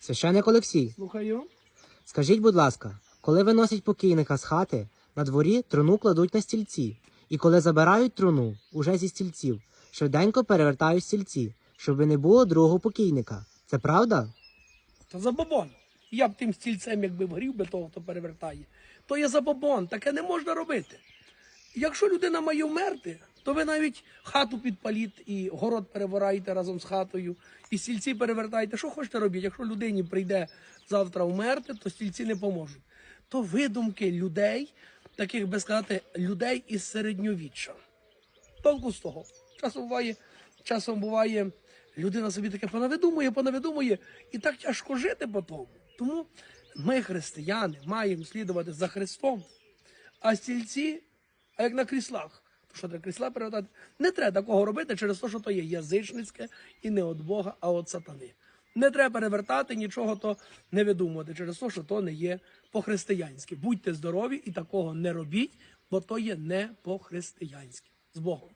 Священик Олексій, Слухаю. скажіть, будь ласка, коли виносять покійника з хати, на дворі труну кладуть на стільці, і коли забирають труну уже зі стільців, швиденько перевертають стільці, щоб не було другого покійника. Це правда? Та забобон. Я б тим стільцем, якби вгрів би того, хто перевертає. То є забобон, таке не можна робити. Якщо людина має вмерти, то ви навіть хату підпаліть і город перевораєте разом з хатою, і стільці перевертаєте. Що хочете робити? Якщо людині прийде завтра вмерти, то стільці не поможуть. То видумки людей, таких би сказати, людей із середньовіччя. Толку з того. Часом буває, часом буває, людина собі таке понавидумує, понавидумує, і так тяжко жити по тому. Тому ми, християни, маємо слідувати за Христом. А стільці, а як на кріслах, що треба крісла перевертати? Не треба такого робити через те, що то є язичницьке і не від Бога, а від сатани. Не треба перевертати нічого, то не видумувати через те, що то не є по-християнськи. Будьте здорові і такого не робіть, бо то є не по-християнськи. З Богом.